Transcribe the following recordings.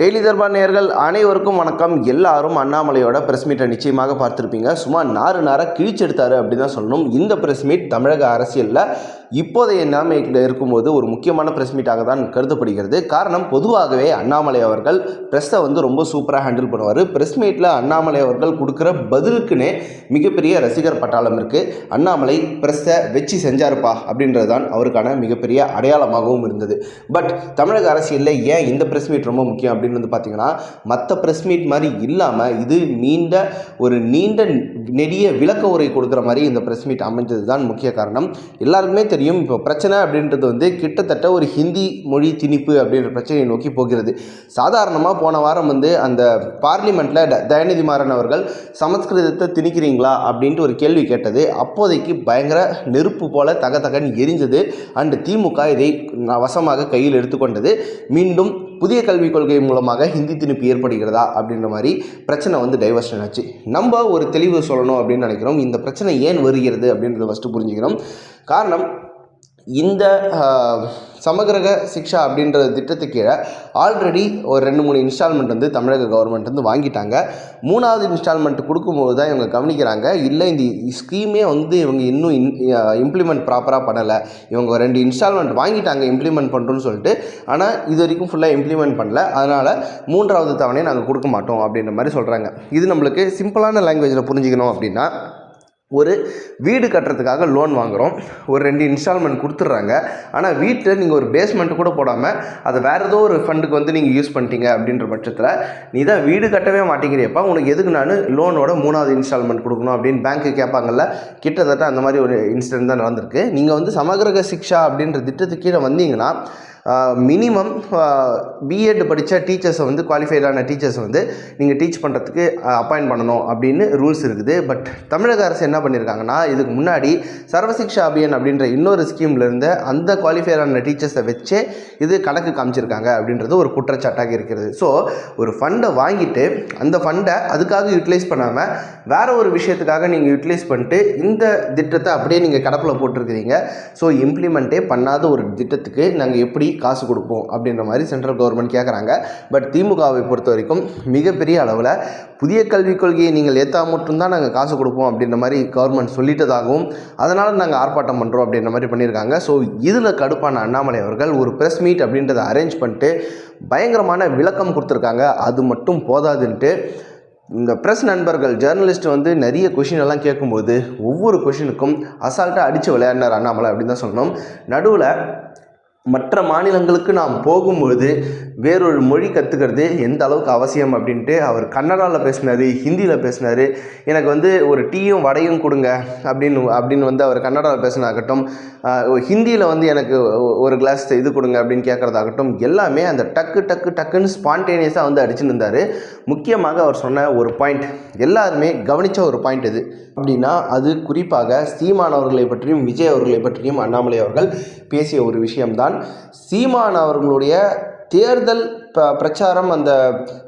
Daily Darbar நேயர்கள் அனைவருக்கும் வணக்கம். எல்லாரும் அண்ணாமலையோட பிரஸ் மீட்டை நிச்சயமாக பார்த்துருப்பீங்க. சும்மா நாறு நாராக கிழிச்செடுத்தாரு அப்படின்னு தான் சொல்லணும். இந்த பிரஸ் மீட் தமிழக அரசியலில் இப்போதைய நிலைமையில் இருக்கும்போது ஒரு முக்கியமான பிரஸ் மீட்டாக தான் கருதப்படுகிறது. காரணம் பொதுவாகவே அண்ணாமலை அவர்கள் ப்ரெஸ்ஸை வந்து ரொம்ப சூப்பராக ஹேண்டில் பண்ணுவார். பிரஸ் மீட்டில் அண்ணாமலை அவர்கள் கொடுக்குற பதிலுக்குன்னே மிகப்பெரிய ரசிகர் பட்டாளம் இருக்குது அண்ணாமலை ப்ரெஸ்ஸை வச்சு செஞ்சாருப்பா அப்படின்றது தான் அவருக்கான மிகப்பெரிய அடையாளமாகவும் இருந்தது. பட் தமிழக அரசியலில் ஏன் இந்த ப்ரெஸ் மீட் ரொம்ப முக்கியம் அப்படின்னு வந்து பார்த்தீங்கன்னா மற்ற ப்ரெஸ் மீட் மாதிரி இல்லாமல் இது நீண்ட ஒரு நீண்ட நெடிய விளக்க உரை கொடுக்குற மாதிரி இந்த ப்ரெஸ் மீட் அமைஞ்சது தான் முக்கிய காரணம். எல்லாருக்குமே தெரியும் இப்போ பிரச்சனை அப்படின்றது வந்து கிட்டத்தட்ட ஒரு ஹிந்தி மொழி திணிப்பு அப்படின்ற பிரச்சனையை நோக்கி போகிறது. சாதாரணமாக போன வாரம் வந்து அந்த பார்லிமெண்ட்டில் தயாநிதி மாறன் அவர்கள் சமஸ்கிருதத்தை திணிக்கிறீங்களா? அப்படின்ட்டு ஒரு கேள்வி கேட்டது. அப்போதைக்கு பயங்கர நெருப்பு போல தக தகன்னு எரிஞ்சது. அண்டு திமுக இதை வசமாக கையில் எடுத்துக்கொண்டது. மீண்டும் புதிய கல்விக் கொள்கை மூலமாக ஹிந்தி திணிப்பு ஏற்படுகிறதா அப்படின்ற மாதிரி பிரச்சனை வந்து டைவர்ஷன் ஆச்சு. நம்ம ஒரு தெளிவு சொல்லணும் அப்படின்னு நினைக்கிறோம். இந்த பிரச்சனை ஏன் வருகிறது அப்படின்றத ஃபஸ்ட்டு புரிஞ்சுக்கிறோம். காரணம் இந்த சமகிரக சிக்ஷா அப்படின்ற திட்டத்து கீழே ஆல்ரெடி ஒரு ரெண்டு மூணு இன்ஸ்டால்மெண்ட் வந்து தமிழக கவர்மெண்ட் வந்து வாங்கிட்டாங்க. மூணாவது இன்ஸ்டால்மெண்ட் கொடுக்கும்போது தான் இவங்க கவனிக்கிறாங்க இல்லை இந்த ஸ்கீமே வந்து இவங்க இன்னும் இன் இம்ப்ளிமெண்ட் ப்ராப்பராக பண்ணலை. இவங்க ரெண்டு இன்ஸ்டால்மெண்ட் வாங்கிட்டாங்க இம்ப்ளிமெண்ட் பண்ணுறோன்னு சொல்லிட்டு. ஆனால் இது வரைக்கும் ஃபுல்லாக இம்ப்ளிமெண்ட் பண்ணல. அதனால் மூன்றாவது தவணையை நாங்கள் கொடுக்க மாட்டோம் அப்படின்ற மாதிரி சொல்கிறாங்க இது நம்மளுக்கு சிம்பிளான லாங்குவேஜில் புரிஞ்சுக்கணும் அப்படின்னா ஒரு வீடு கட்டுறதுக்காக லோன் வாங்குகிறோம் ஒரு ரெண்டு இன்ஸ்டால்மெண்ட் கொடுத்துட்றாங்க. ஆனால் வீட்டில் நீங்கள் ஒரு பேஸ்மெண்ட் கூட போடாமல் அதை வேறு ஏதோ ஒரு ஃபண்டுக்கு வந்து நீங்கள் யூஸ் பண்ணிட்டீங்க அப்படின்ற பட்சத்தில் நீ தான் வீடு கட்டவே மாட்டேங்கிறியப்பா உனக்கு எதுக்கு நான் லோனோட மூணாவது இன்ஸ்டால்மெண்ட் கொடுக்கணும் அப்படின்னு பேங்க்கு கேட்பாங்கல்ல கிட்டத்தட்ட அந்த மாதிரி ஒரு இன்சிடென்ட் தான் நடந்திருக்கு. நீங்கள் வந்து சமகிரக சிக்ஷா அப்படின்ற திட்டத்துக்கு கீழே வந்தீங்கன்னா மினிமம் பிஎட் படித்த டீச்சர்ஸை வந்து குவாலிஃபைடான டீச்சர்ஸை வந்து நீங்கள் டீச் பண்ணுறதுக்கு அப்பாயிண்ட் பண்ணணும் அப்படின்னு ரூல்ஸ் இருக்குது. பட் தமிழக அரசு என்ன பண்ணியிருக்காங்கன்னா இதுக்கு முன்னாடி சர்வசிக்ஷா அபியான் அப்படின்ற இன்னொரு ஸ்கீமில் இருந்து அந்த குவாலிஃபைடான டீச்சர்ஸை வச்சே இது கணக்கு காமிச்சிருக்காங்க அப்படின்றது ஒரு குற்றச்சாட்டாக இருக்கிறது. ஸோ ஒரு ஃபண்டை வாங்கிட்டு அந்த ஃபண்டை அதுக்காக யூட்டிலைஸ் பண்ணாமல் வேற ஒரு விஷயத்துக்காக நீங்கள் யூட்டிலைஸ் பண்ணிட்டு இந்த திட்டத்தை அப்படியே நீங்கள் கடப்பில் போட்டிருக்கிறீங்க. ஸோ இம்ப்ளிமெண்ட்டே பண்ணாத ஒரு திட்டத்துக்கு நாங்கள் எப்படி காசு கொடுப்போம் அப்படின்ற மாதிரி சென்ட்ரல் கவர்மெண்ட் கேட்குறாங்க பட் திமுகவை பொறுத்த வரைக்கும் மிகப்பெரிய அளவில் புதிய கல்விக் கொள்கையை நீங்கள் ஏற்றா மட்டும்தான் நாங்கள் காசு கொடுப்போம் அப்படின்ற மாதிரி கவர்மெண்ட் சொல்லிட்டதாகவும் அதனால் நாங்கள் ஆர்ப்பாட்டம் பண்ணுறோம் அப்படின்ற மாதிரி பண்ணியிருக்காங்க. ஸோ இதில் கடுப்பான அண்ணாமலை அவர்கள் ஒரு ப்ரெஸ் மீட் அப்படின்றத அரேஞ்ச் பண்ணிட்டு பயங்கரமான விளக்கம் கொடுத்துருக்காங்க. அது மட்டும் போதாதுன்ட்டு இந்த ப்ரெஸ் நண்பர்கள் ஜேர்னலிஸ்ட் வந்து நிறைய கொஷின் எல்லாம் கேட்கும்போது ஒவ்வொரு கொஷினுக்கும் அசால்ட்டாக அடித்து விளையாடினார் அண்ணாமலை அப்படின்னு தான் சொல்லணும். நடுவில் மற்ற மாநிலங்களுக்கு நாம் போகும்பொழுது வேறொரு மொழி கற்றுக்கிறது எந்த அளவுக்கு அவசியம் அப்படின்ட்டு அவர் கன்னடாவில் பேசினார் ஹிந்தியில் பேசினார். எனக்கு வந்து ஒரு டீயும் வடையும் கொடுங்க அப்படின்னு அப்படின்னு வந்து அவர் கன்னடாவில் பேசினாகட்டும் ஹிந்தியில் வந்து எனக்கு ஒரு கிளாஸ் இது கொடுங்க அப்படின்னு கேட்குறதாகட்டும் எல்லாமே அந்த டக்கு டக்கு டக்குன்னு ஸ்பான்டேனியஸாக வந்து அடிச்சுன்னு இருந்தார். முக்கியமாக அவர் சொன்ன ஒரு பாயிண்ட் எல்லாருமே கவனித்த ஒரு பாயிண்ட் இது. அப்படின்னா அது குறிப்பாக சீமான் அவர்களை பற்றியும் விஜய் அவர்களை பற்றியும் அண்ணாமலை அவர்கள் பேசிய ஒரு விஷயம்தான். சீமான் அவர்களுடைய தேர்தல் பிரச்சாரம் அந்த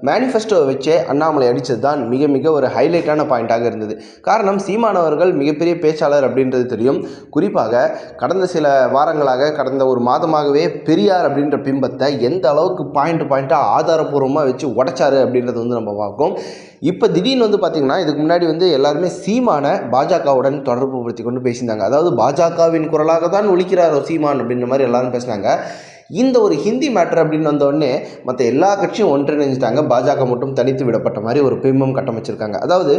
மேனிஃபெஸ்டோவை வச்சே அண்ணாமலை அடித்தது தான் மிக மிக ஒரு ஹைலைட்டான பாயிண்ட்டாக இருந்தது. காரணம் சீமானவர்கள் மிகப்பெரிய பேச்சாளர் அப்படின்றது தெரியும். குறிப்பாக கடந்த சில வாரங்களாக கடந்த ஒரு மாதமாகவே பெரியார் அப்படின்ற பிம்பத்தை எந்த அளவுக்கு பாயிண்ட் பாயிண்ட்டாக ஆதாரப்பூர்வமாக வச்சு உடைச்சாரு அப்படின்றது வந்து நம்ம பார்ப்போம் இப்போ திடீர்னு வந்து பார்த்திங்கன்னா இதுக்கு முன்னாடி வந்து எல்லாருமே சீமான பாஜகவுடன் தொடர்பு படுத்தி கொண்டு பேசியிருந்தாங்க. அதாவது பாஜகவின் குரலாக தான் ஒழிக்கிறார் சீமான் அப்படின்ற மாதிரி எல்லாரும் பேசினாங்க. இந்த ஒரு ஹிந்தி மேட்டர் அப்படின்னு வந்தோடனே மற்ற எல்லா கட்சியும் ஒன்றிணைஞ்சிட்டாங்க. பாஜக மட்டும் தனித்து விடப்பட்ட மாதிரி ஒரு பிம்பம் கட்டமைச்சிருக்காங்க. அதாவது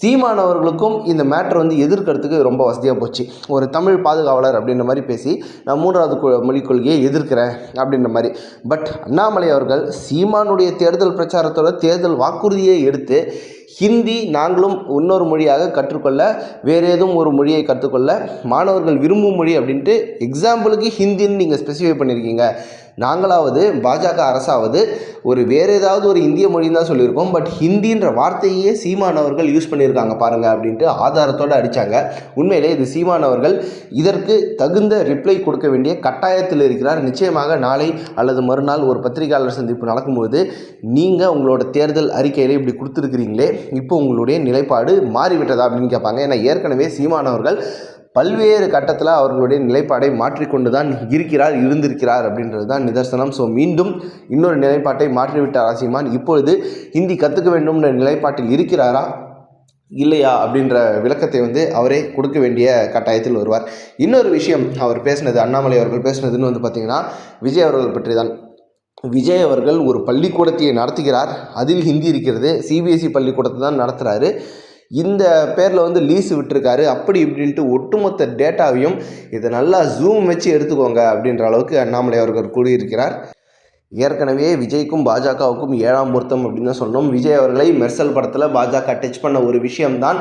சீமானவர்களுக்கும் இந்த மேட்டர் வந்து எதிர்க்கிறதுக்கு ரொம்ப வசதியாக போச்சு. ஒரு தமிழ் பாதுகாவலர் அப்படின்ற மாதிரி பேசி நான் மூன்றாவது மொழிக் கொள்கையை எதிர்க்கிறேன் அப்படின்ற மாதிரி. பட் அண்ணாமலை அவர்கள் சீமானுடைய தேர்தல் பிரச்சாரத்தோட தேர்தல் வாக்குறுதியை எடுத்து ஹிந்தி நாங்களும் இன்னொரு மொழியாக கற்றுக்கொள்ள வேறு ஏதும் ஒரு மொழியை கற்றுக்கொள்ள மாணவர்கள் விரும்பும் மொழி அப்படின்ட்டு எக்ஸாம்பிளுக்கு ஹிந்தின்னு நீங்கள் ஸ்பெசிஃபை பண்ணியிருக்கீங்க நாங்களாவது பாஜக அரசாவது ஒரு வேறு ஏதாவது ஒரு இந்திய மொழின்னு தான் சொல்லியிருக்கோம். பட் ஹிந்தின்ற வார்த்தையே சீமானவர்கள் யூஸ் பண்ணியிருக்காங்க பாருங்க அப்படின்ட்டு ஆதாரத்தோடு அடித்தாங்க உண்மையிலே இது சீமானவர்கள் இதற்கு தகுந்த ரிப்ளை கொடுக்க வேண்டிய கட்டாயத்தில் இருக்கிறார். நிச்சயமாக நாளை அல்லது மறுநாள் ஒரு பத்திரிகையாளர் சந்திப்பு நடக்கும்போது நீங்கள் உங்களோட தேர்தல் அறிக்கையில் இப்படி கொடுத்துருக்கிறீங்களே இப்போ உங்களுடைய நிலைப்பாடு மாறிவிட்டதா அப்படின்னு கேட்பாங்க. ஏன்னா ஏற்கனவே சீமானவர்கள் பல்வேறு கட்டத்தில் அவர்களுடைய நிலைப்பாடை மாற்றிக்கொண்டு தான் இருக்கிறார் இருந்திருக்கிறார் அப்படின்றது தான் நிதர்சனம். ஸோ மீண்டும் இன்னொரு நிலைப்பாட்டை மாற்றிவிட்டார் சீமான் இப்பொழுது ஹிந்தி கற்றுக்க வேண்டும்ன்ற நிலைப்பாட்டில் இருக்கிறாரா? இல்லையா? அப்படின்ற விளக்கத்தை வந்து அவரே கொடுக்க வேண்டிய கட்டாயத்தில் வருவார். இன்னொரு விஷயம் அவர் பேசினது அண்ணாமலை அவர்கள் பேசினதுன்னு வந்து பார்த்திங்கன்னா விஜய் அவர்கள் பற்றி தான் விஜய் அவர்கள் ஒரு பள்ளிக்கூடத்தை நடத்துகிறார். அதில் ஹிந்தி இருக்கிறது. சிபிஎஸ்சி பள்ளிக்கூடத்தை தான் நடத்துகிறாரு இந்த பேரில் வந்து லீஸ் விட்டுருக்காரு. அப்படி இப்படின்ட்டு ஒட்டுமொத்த டேட்டாவையும் இதை நல்லா ஜூம் வச்சு எடுத்துக்கோங்க அப்படின்ற அளவுக்கு அண்ணாமலை அவர்கள் கூறியிருக்கிறார். ஏற்கனவே விஜய்க்கும் பாஜகவுக்கும் ஏழாம் பொருத்தம் அப்படின்னு தான் சொன்னோம் விஜய் அவர்களை மெர்சல் படத்தில் பாஜக டச் பண்ண ஒரு விஷயம்தான்.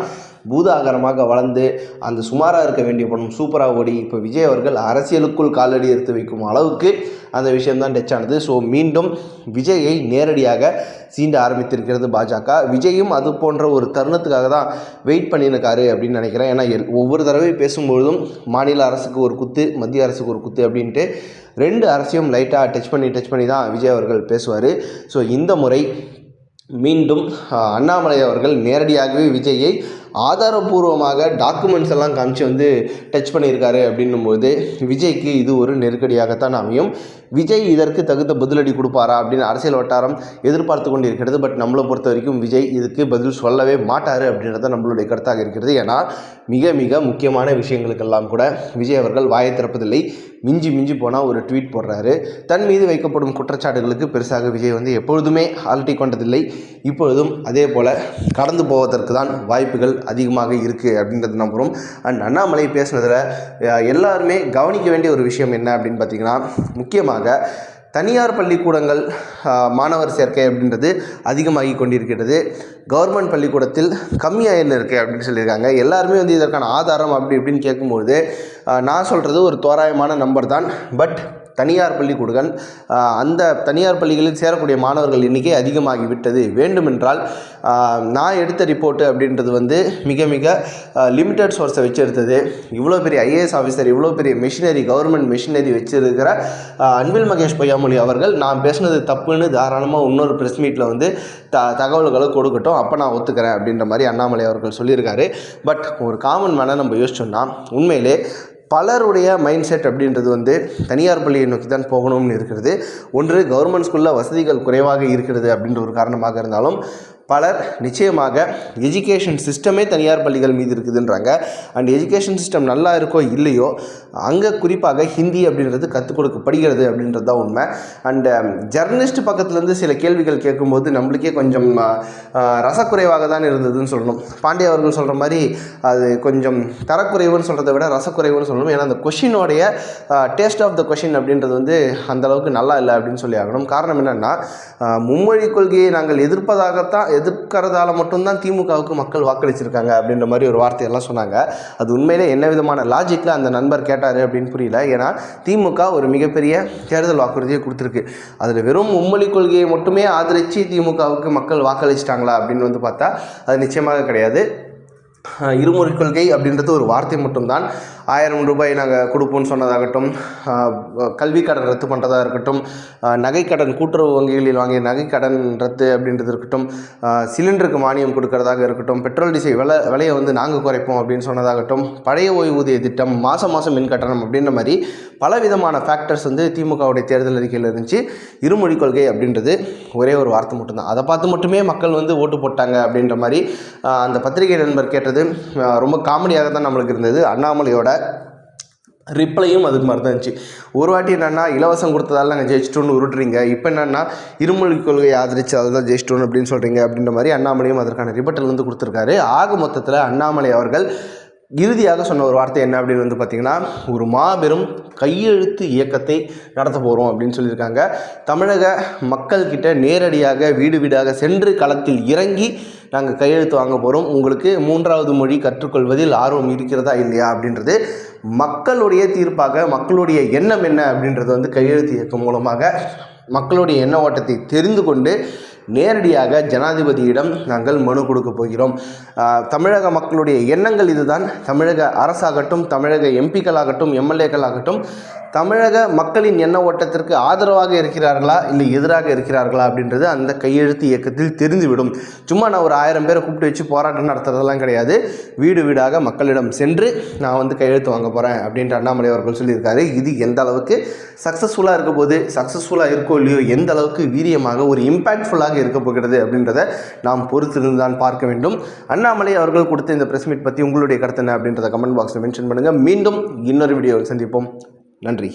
பூதாகரமாக வளர்ந்து அந்த சுமாராக இருக்க வேண்டிய படம் சூப்பராக ஓடி இப்போ விஜய் அவர்கள் அரசியலுக்குள் காலடி எடுத்து வைக்கும் அளவுக்கு அந்த விஷயம்தான் டச் ஆனது. ஸோ மீண்டும் விஜயை நேரடியாக சீண்ட ஆரம்பித்திருக்கிறது பாஜக. விஜயும் அது போன்ற ஒரு தருணத்துக்காக தான் வெயிட் பண்ணியிருக்காரு அப்படின்னு நினைக்கிறேன். ஏன்னா ஒவ்வொரு தடவை பேசும்பொழுதும் மாநில அரசுக்கு ஒரு குத்து மத்திய அரசுக்கு ஒரு குத்து அப்படின்ட்டு ரெண்டு அரசையும் லைட்டாக டச் பண்ணி டச் பண்ணி தான் விஜய் அவர்கள் பேசுவார். ஸோ இந்த முறை மீண்டும் அண்ணாமலை அவர்கள் நேரடியாகவே விஜயை ஆதாரபூர்வமாக டாக்குமெண்ட்ஸ் எல்லாம் காமிச்சு வந்து டச் பண்ணியிருக்காரு அப்படின்னும்போது விஜய்க்கு இது ஒரு நெருக்கடியாகத்தான் அமையும். விஜய் இதற்கு தகுந்த பதிலடி கொடுப்பாரா அப்படின்னு அரசியல் வட்டாரம் எதிர்பார்த்து கொண்டு இருக்கிறது பட் நம்மளை பொறுத்த வரைக்கும் விஜய் இதுக்கு பதில் சொல்லவே மாட்டார் அப்படின்றத நம்மளுடைய கருத்தாக இருக்கிறது. ஏன்னா மிக மிக முக்கியமான விஷயங்களுக்கெல்லாம் கூட விஜய் அவர்கள் வாயை திறப்பதில்லை. மிஞ்சி மிஞ்சி போனால் ஒரு ட்வீட் போடுறாரு. தன் மீது வைக்கப்படும் குற்றச்சாட்டுகளுக்கு பெருசாக விஜய் வந்து எப்பொழுதுமே அலட்டி கொண்டதில்லை. இப்பொழுதும் அதே போல் கடந்து போவதற்கு தான் வாய்ப்புகள் அதிகமாக இருக்குது அப்படின்றது நம்புகிறோம் அண்ட் அண்ணாமலை பேசுனதில் எல்லாருமே கவனிக்க வேண்டிய ஒரு விஷயம் என்ன அப்படின்னு பார்த்தீங்கன்னா முக்கியமாக தனியார் பள்ளிக்கூடங்கள் மாணவர் சேர்க்கை அப்படின்றது அதிகமாகி கொண்டிருக்கிறது கவர்மெண்ட் பள்ளிக்கூடத்தில் கம்மியாக என்ன இருக்குது அப்படின்னு சொல்லியிருக்காங்க. எல்லாருமே வந்து இதற்கான ஆதாரம் அப்படி இப்படின்னு கேட்கும்போது நான் சொல்கிறது ஒரு தோராயமான நம்பர் தான். பட் தனியார் பள்ளிக்கூடங்கள் அந்த தனியார் பள்ளிகளில் சேரக்கூடிய மாணவர்கள் எண்ணிக்கை அதிகமாகிவிட்டது. வேண்டுமென்றால் நான் எடுத்த ரிப்போர்ட்டு அப்படின்றது வந்து மிக மிக லிமிட்டட் சோர்ஸை வச்சு எடுத்தது இவ்வளோ பெரிய ஐஏஎஸ் ஆஃபீஸர் இவ்வளோ பெரிய மிஷினரி கவர்மெண்ட் மிஷினரி வச்சிருக்கிற அன்பில் மகேஷ் பொய்யாமொழி அவர்கள் நான் பேசுனது தப்புன்னு தாராளமாக இன்னொரு ப்ரெஸ் மீட்டில் வந்து த தகவல்களை கொடுக்கட்டும். அப்போ நான் ஒத்துக்கிறேன் அப்படின்ற மாதிரி அண்ணாமலை அவர்கள் சொல்லியிருக்காரு. பட் ஒரு காமன் மேனாக நம்ம யோசிச்சோம்னா உண்மையிலே பலருடைய மைண்ட் செட் அப்படின்றது வந்து தனியார் பள்ளியை நோக்கி தான் போகணும்னு இருக்கிறது. ஒன்று கவர்மெண்ட் ஸ்கூலில் வசதிகள் குறைவாக இருக்கிறது அப்படின்ற ஒரு காரணமாக இருந்தாலும் பலர் நிச்சயமாக எஜுகேஷன் சிஸ்டமே தனியார் பள்ளிகள் மீது இருக்குதுன்றாங்க. அண்ட் எஜுகேஷன் சிஸ்டம் நல்லா இருக்கோ இல்லையோ அங்கே குறிப்பாக ஹிந்தி அப்படின்றது கற்றுக் கொடுக்கப்படுகிறது அப்படின்றது தான் உண்மை. அண்டு ஜெர்னலிஸ்ட் um, பக்கத்துலேருந்து சில கேள்விகள் கேட்கும்போது நம்மளுக்கே கொஞ்சம் ரசக்குறைவாக தான் இருந்ததுன்னு சொல்லணும். பாண்டிய அவர்கள் சொல்கிற மாதிரி அது கொஞ்சம் தரக்குறைவுன்னு சொல்கிறத விட ரசக்குறைவுன்னு சொல்லணும். ஏன்னா அந்த கொஷினோடைய டேஸ்ட் ஆஃப் த கொஷின் அப்படின்றது வந்து அந்த அளவுக்கு நல்லா இல்லை அப்படின்னு சொல்லி ஆகணும். காரணம் என்னென்னா மும்மொழி கொள்கையை நாங்கள் எதிர்ப்பதாகத்தான் எதிர்க்கிறதால மட்டும்தான் திமுகவுக்கு மக்கள் வாக்களிச்சிருக்காங்க அப்படின்ற மாதிரி ஒரு வார்த்தையெல்லாம் சொன்னாங்க. அது உண்மையிலே என்ன விதமான லாஜிக்கில் அந்த நண்பர் கேட்டார் அப்படின்னு புரியல. ஏன்னா திமுக ஒரு மிகப்பெரிய தேர்தல் வாக்குறுதியை கொடுத்துருக்கு. அதில் வெறும் மும்மொழி கொள்கையை மட்டுமே ஆதரித்து திமுகவுக்கு மக்கள் வாக்களிச்சிட்டாங்களா அப்படின்னு வந்து பார்த்தா அது நிச்சயமாக கிடையாது. இருமொழி கொள்கை அப்படின்றது ஒரு வார்த்தை மட்டும்தான். ஆயிரம் ரூபாய் நாங்கள் கொடுப்போம்னு சொன்னதாகட்டும் கல்வி கடன் ரத்து பண்ணுறதா இருக்கட்டும் நகை நகைக்கடன் கூட்டுறவு வங்கிகளில் வாங்கிய நகைக்கடன் ரத்து அப்படின்றது இருக்கட்டும் சிலிண்டருக்கு மானியம் கொடுக்கறதாக இருக்கட்டும் பெட்ரோல் டீசல் விலை விலையை வந்து நாங்கள் குறைப்போம் அப்படின்னு சொன்னதாகட்டும் பழைய ஓய்வூதிய திட்டம் மாதம் மாதம் மின் கட்டணம் அப்படின்ற மாதிரி பல விதமான ஃபேக்டர்ஸ் வந்து திமுகவுடைய தேர்தல் அறிக்கையில் இருந்துச்சு. இருமொழி கொள்கை அப்படின்றது ஒரே ஒரு வார்த்தை மட்டும்தான். அதை பார்த்து மட்டுமே மக்கள் வந்து ஓட்டு போட்டாங்க அப்படின்ற மாதிரி அந்த பத்திரிகை நண்பர் கேட்டது ரொம்ப காமெடியாக தான் நம்மளுக்கு இருந்தது. அண்ணாமலையோட ரிப்ளையும் அதுக்கு மாதிரி தான் இருந்துச்சு. ஒரு வாட்டி என்னென்னா இலவசம் கொடுத்ததால நாங்கள் ஜெயிச்சிட்டோன்னு உருட்டுறீங்க. இப்போ என்னென்னா இருமொழி கொள்கையை ஆதரித்து அதை தான் ஜெயிச்சிட்டோம் அப்படின்னு சொல்கிறீங்க அப்படின்ற மாதிரி அண்ணாமலையும் அதற்கான ரிபட்டல் வந்து கொடுத்துருக்காரு. ஆக மொத்தத்தில் அண்ணாமலை அவர்கள் இறுதியாக சொன்ன ஒரு வார்த்தை என்ன அப்படின்னு வந்து பார்த்திங்கன்னா ஒரு மாபெரும் கையெழுத்து இயக்கத்தை நடத்த போகிறோம் அப்படின்னு சொல்லியிருக்காங்க. தமிழக மக்கள்கிட்ட நேரடியாக வீடு வீடாக சென்று களத்தில் இறங்கி நாங்கள் கையெழுத்து வாங்க போகிறோம் உங்களுக்கு மூன்றாவது மொழி கற்றுக்கொள்வதில் ஆர்வம் இருக்கிறதா இல்லையா அப்படின்றது மக்களுடைய தீர்ப்பாக மக்களுடைய எண்ணம் என்ன அப்படின்றது வந்து கையெழுத்து இயக்கம் மூலமாக மக்களுடைய எண்ண ஓட்டத்தை தெரிந்து கொண்டு நேரடியாக ஜனாதிபதியிடம் நாங்கள் மனு கொடுக்க போகிறோம். தமிழக மக்களுடைய எண்ணங்கள் இதுதான். தமிழக அரசாகட்டும் தமிழக எம்பிக்களாகட்டும் எம்எல்ஏக்கள் ஆகட்டும் தமிழக மக்களின் எண்ண ஓட்டத்திற்கு ஆதரவாக இருக்கிறார்களா இல்லை எதிராக இருக்கிறார்களா அப்படின்றது அந்த கையெழுத்து இயக்கத்தில் தெரிந்துவிடும். சும்மா நான் ஒரு ஆயிரம் பேரை கூப்பிட்டு வச்சு போராட்டம் நடத்துறதெல்லாம் கிடையாது. வீடு வீடாக மக்களிடம் சென்று நான் வந்து கையெழுத்து வாங்க போகிறேன் அப்படின்ட்டு அண்ணாமலை அவர்கள் சொல்லியிருக்காரு. இது எந்த அளவுக்கு சக்ஸஸ்ஃபுல்லாக இருக்க போது சக்ஸஸ்ஃபுல்லாக இருக்கோ இல்லையோ எந்த அளவுக்கு வீரியமாக ஒரு இம்பேக்ட்ஃபுல்லாக இருக்க போகிறது அப்படின்றத நாம் பொறுத்திருந்து தான் பார்க்க வேண்டும். அண்ணாமலை அவர்கள் கொடுத்த இந்த ப்ரெஸ் மீட் பற்றி உங்களுடைய கருத்து என்ன அப்படின்றத கமெண்ட் பாக்ஸில் மென்ஷன் பண்ணுங்கள் மீண்டும் இன்னொரு வீடியோவில் சந்திப்போம். நன்றி.